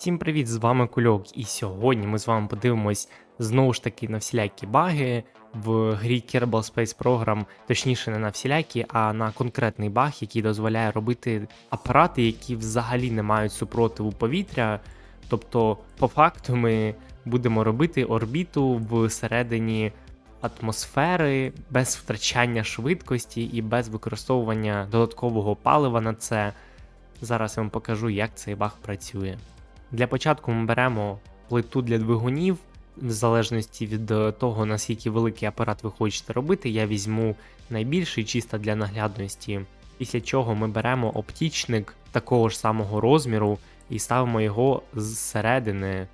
Всім привіт, з вами Кульок, і сьогодні ми з вами подивимось знову ж таки на всілякі баги в грі Kerbal Space Program, точніше не на всілякі, а на конкретний баг, який дозволяє робити апарати, які взагалі не мають супротиву повітря. Тобто, по факту, ми будемо робити орбіту всередині атмосфери без втрачання швидкості і без використовування додаткового палива на це. Зараз я вам покажу, як цей баг працює. Для початку ми беремо плиту для двигунів, в залежності від е, того, наскільки великий апарат ви хочете робити, я візьму найбільший чисто для наглядності. Після чого ми беремо оптічник такого ж самого розміру і ставимо його зсередини,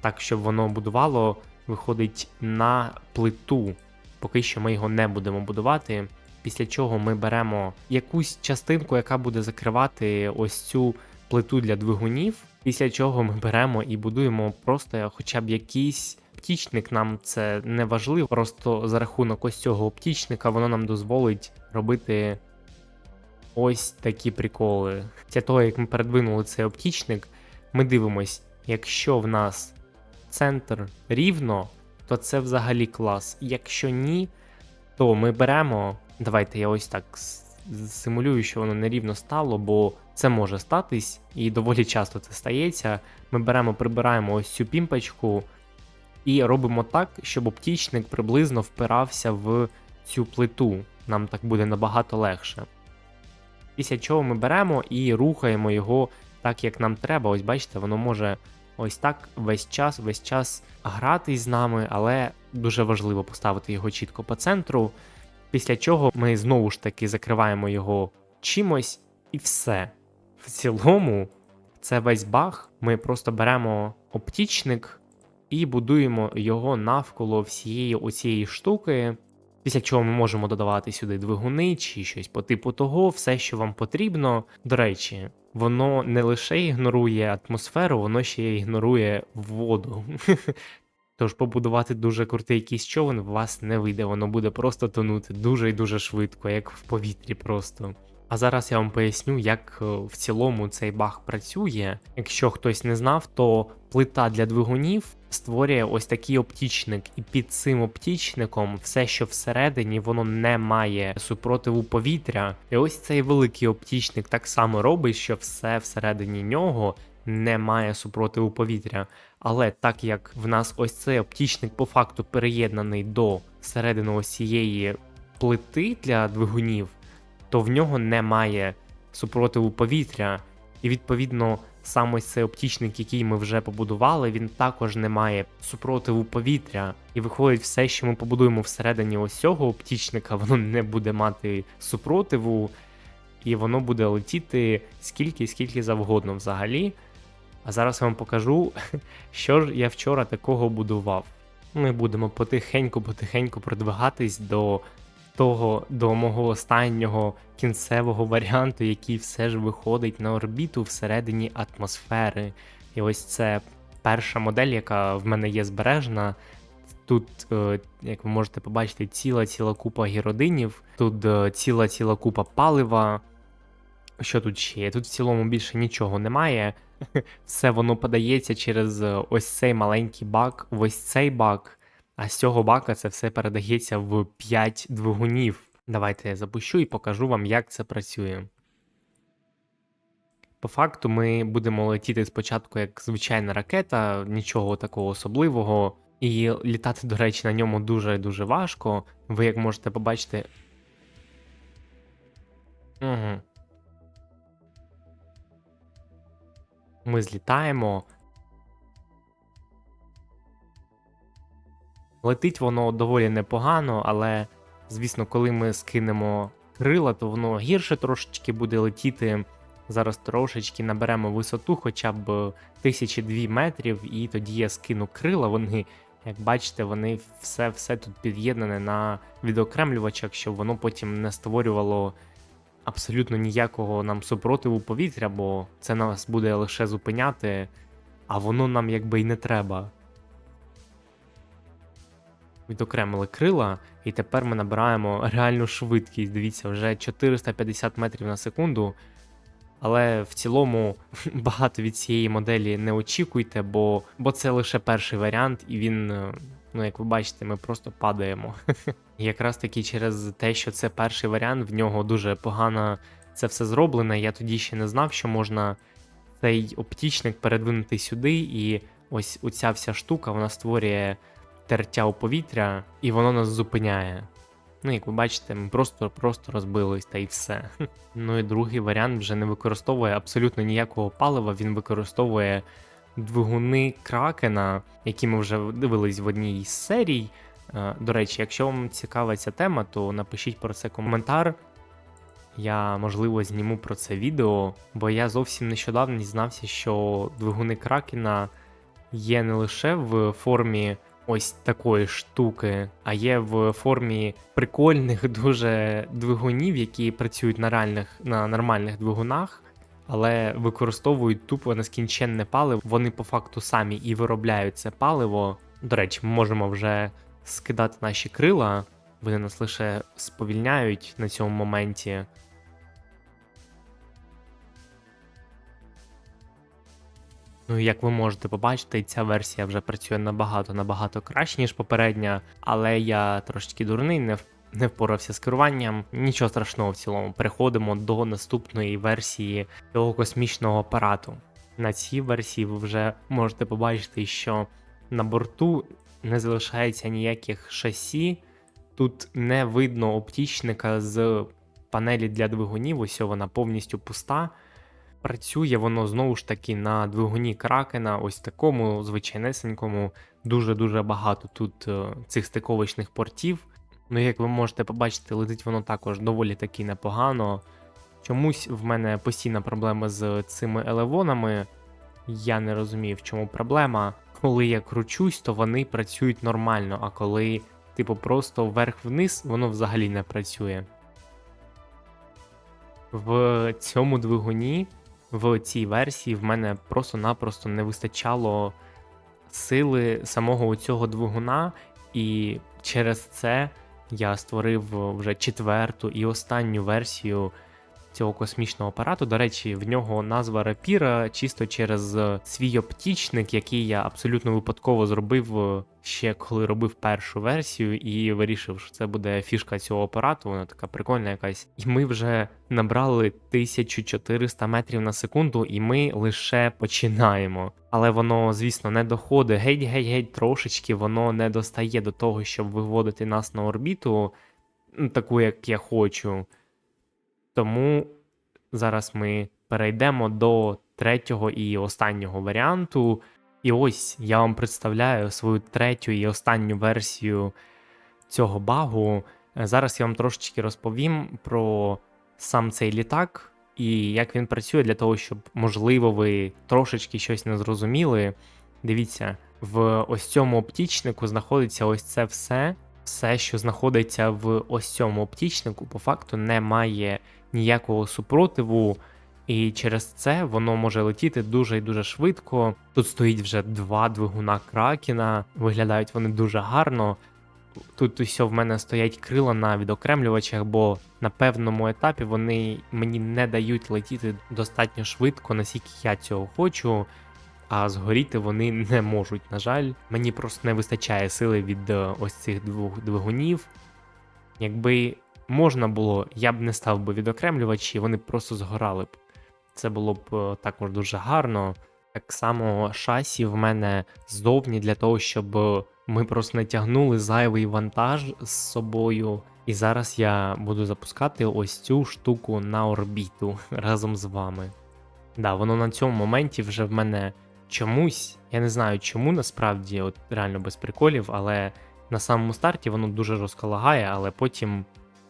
так щоб воно будувало, виходить на плиту. Поки що ми його не будемо будувати. Після чого ми беремо якусь частинку, яка буде закривати ось цю плиту для двигунів. Після чого ми беремо і будуємо просто хоча б якийсь оптічник. Нам це не важливо. Просто за рахунок ось цього оптічника воно нам дозволить робити ось такі приколи. Після того, як ми передвинули цей оптічник, ми дивимось, якщо в нас центр рівно, то це взагалі клас. Якщо ні, то ми беремо. Давайте я ось так симулюю, що воно нерівно стало, бо це може статись, і доволі часто це стається. Ми беремо, прибираємо ось цю пімпочку і робимо так, щоб оптічник приблизно впирався в цю плиту. Нам так буде набагато легше. Після чого ми беремо і рухаємо його так, як нам треба. Ось бачите, воно може ось так весь час, весь час грати з нами, але дуже важливо поставити його чітко по центру. Після чого ми знову ж таки закриваємо його чимось, і все. В цілому, це весь баг. Ми просто беремо оптічник і будуємо його навколо всієї оцієї штуки. Після чого ми можемо додавати сюди двигуни чи щось по типу того, все, що вам потрібно. До речі, воно не лише ігнорує атмосферу, воно ще ігнорує воду. Тож побудувати дуже крутий якийсь човен в вас не вийде, воно буде просто тонути дуже і дуже швидко, як в повітрі просто. А зараз я вам поясню, як е, в цілому цей баг працює. Якщо хтось не знав, то плита для двигунів створює ось такий оптічник, і під цим оптічником все, що всередині, воно не має супротиву повітря. І ось цей великий оптічник так само робить, що все всередині нього не має супротиву повітря. Але так як в нас ось цей оптічник по факту переєднаний до середини ось цієї плити для двигунів, то в нього немає супротиву повітря, і відповідно сам ось цей оптічник, який ми вже побудували, він також не має супротиву повітря. І виходить, все, що ми побудуємо всередині ось цього оптічника, воно не буде мати супротиву, і воно буде летіти скільки, скільки завгодно взагалі. А зараз я вам покажу, що ж я вчора такого будував. Ми будемо потихеньку-потихеньку продвигатись до того, до мого останнього кінцевого варіанту, який все ж виходить на орбіту всередині атмосфери. І ось це перша модель, яка в мене є збережена. Тут, е, як ви можете побачити, ціла ціла купа гіродинів, тут е, ціла ціла купа палива. Що тут ще є? Тут в цілому більше нічого немає. Все воно подається через е, ось цей маленький бак, ось цей бак. А з цього бака це все передається в 5 двигунів. Давайте я запущу і покажу вам, як це працює. По факту, ми будемо летіти спочатку як звичайна ракета, нічого такого особливого. І літати, до речі, на ньому дуже-дуже важко. Ви як можете побачити. Угу. Ми злітаємо. Летить воно доволі непогано, але, звісно, коли ми скинемо крила, то воно гірше трошечки буде летіти. Зараз трошечки наберемо висоту хоча б тисячі дві метрів, і тоді я скину крила. Вони, як бачите, вони все все тут під'єднане на відокремлювачах, щоб воно потім не створювало абсолютно ніякого нам супротиву повітря, бо це нас буде лише зупиняти, а воно нам якби й не треба. Відокремили крила, і тепер ми набираємо реальну швидкість. Дивіться, вже 450 метрів на секунду. Але в цілому багато від цієї моделі не очікуйте, бо, бо це лише перший варіант, і він, е, ну як ви бачите, ми просто падаємо. Якраз таки через те, що це перший варіант, в нього дуже погано це все зроблене. Я тоді ще не знав, що можна цей оптічник передвинути сюди, і ось оця вся штука вона створює тертя у повітря, і воно нас зупиняє. Ну, як ви бачите, ми просто-просто розбились та й все. Ну і другий варіант вже не використовує абсолютно ніякого палива, він використовує двигуни кракена, які ми вже дивились в одній із серій. Е, До речі, якщо вам цікава ця тема, то напишіть про це коментар. Я, можливо, зніму про це відео, бо я зовсім нещодавно дізнався, що двигуни кракена є не лише в формі ось такої штуки, а є в формі прикольних дуже двигунів, які працюють на реальних на нормальних двигунах, але використовують тупо нескінченне паливо. Вони по факту самі і виробляють це паливо. До речі, ми можемо вже скидати наші крила. Вони нас лише сповільняють на цьому моменті. Ну, як ви можете побачити, ця версія вже працює набагато набагато краще, ніж попередня, але я трошечки дурний, не не впорався з керуванням. Нічого страшного в цілому. Переходимо до наступної версії цього космічного апарату. На цій версії ви вже можете побачити, що на борту не залишається ніяких шасі, тут не видно оптічника з панелі для двигунів, ось вона повністю пуста. Працює воно знову ж таки на двигуні кракена, ось такому звичайнесенькому, дуже-дуже багато тут е, цих стиковочних портів. Ну, як ви можете побачити, летить воно також доволі таки непогано. Чомусь в мене постійна проблема з цими елевонами. Я не розумію, в чому проблема. Коли я кручусь, то вони працюють нормально, а коли, типу, просто вверх-вниз, воно взагалі не працює. В цьому двигуні в цій версії в мене просто-напросто не вистачало сили самого цього двигуна, і через це я створив вже четверту і останню версію цього космічного апарату. До речі, в нього назва рапіра чисто через свій оптічник, який я абсолютно випадково зробив е, ще коли робив першу версію, і вирішив, що це буде фішка цього апарату. Вона така прикольна якась. І ми вже набрали 1400 метрів на секунду, і ми лише починаємо. Але воно, звісно, не доходить геть-геть-геть трошечки, воно не достає до того, щоб виводити нас на орбіту, таку, як я хочу. Тому зараз ми перейдемо до третього і останнього варіанту. І ось я вам представляю свою третю і останню версію цього багу. Зараз я вам трошечки розповім про сам цей літак і як він працює для того, щоб, можливо, ви трошечки щось не зрозуміли. Дивіться, в ось цьому оптічнику знаходиться ось це все. Все, що знаходиться в ось цьому оптічнику, по факту не має ніякого супротиву, і через це воно може летіти дуже і дуже швидко. Тут стоїть вже два двигуна кракена, виглядають вони дуже гарно. Тут усе в мене стоять крила на відокремлювачах, бо на певному етапі вони мені не дають летіти достатньо швидко, наскільки я цього хочу. А згоріти вони не можуть. На жаль, мені просто не вистачає сили від е, ось цих двох двигунів. Якби можна було, я б не став би відокремлювачі, вони просто згорали б. Це було б е, також дуже гарно. Так само шасі в мене ззовні для того, щоб ми просто не тягнули зайвий вантаж з собою. І зараз я буду запускати ось цю штуку на орбіту разом з вами. Да, воно на цьому моменті вже в мене чомусь, я не знаю чому насправді, от реально без приколів, але на самому старті воно дуже розколагає, але потім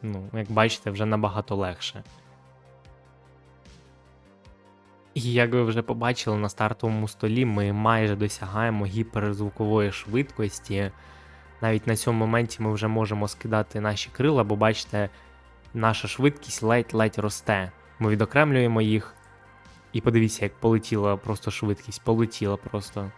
ну, як бачите, вже набагато легше. І як ви вже побачили на стартовому столі, ми майже досягаємо гіперзвукової швидкості. Навіть на цьому моменті ми вже можемо скидати наші крила, бо бачите, наша швидкість ледь-ледь росте. Ми відокремлюємо їх. І подивіться, як полетіла просто швидкість, полетіла просто.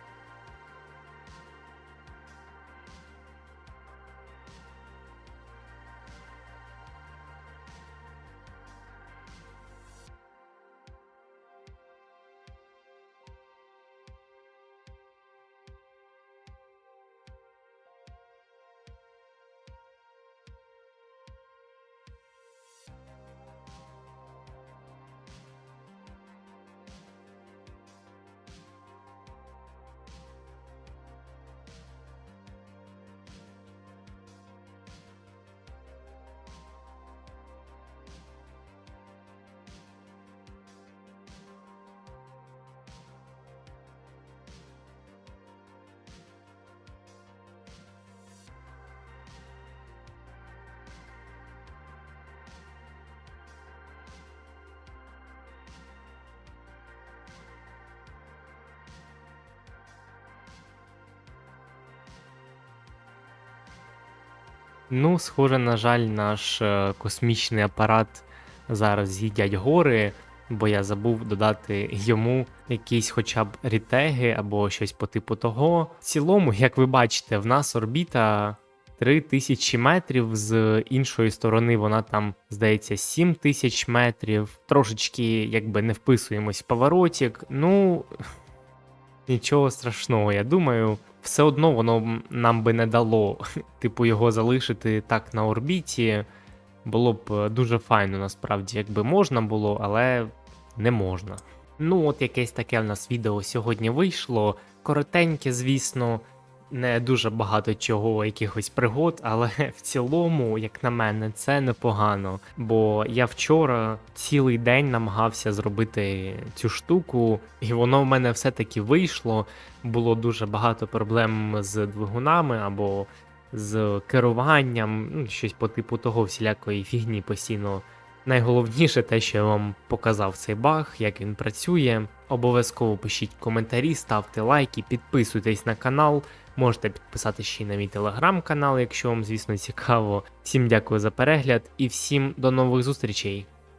Ну, схоже, на жаль, наш е, космічний апарат зараз з'їдять гори, бо я забув додати йому якісь хоча б рітеги або щось по типу того. В цілому, як ви бачите, в нас орбіта 3000 метрів, з іншої сторони вона там, здається, 7000 метрів. Трошечки якби не вписуємось в поворотик. Ну, нічого страшного, я думаю. Все одно воно нам би не дало, типу, його залишити так на орбіті. Було б е, дуже файно, насправді, якби можна було, але не можна. Ну, от якесь таке в нас відео сьогодні вийшло. Коротеньке, звісно, не дуже багато чого, якихось пригод, але в цілому, як на мене, це непогано. Бо я вчора цілий день намагався зробити цю штуку, і воно в мене все-таки вийшло. Було дуже багато проблем з двигунами або з керуванням, ну, щось по типу того всілякої фігні постійно. Найголовніше те, що я вам показав цей баг, як він працює. Обов'язково пишіть коментарі, ставте лайки, підписуйтесь на канал. Можете підписатися ще й на мій телеграм-канал, якщо вам, звісно, цікаво. Всім дякую за перегляд і всім до нових зустрічей!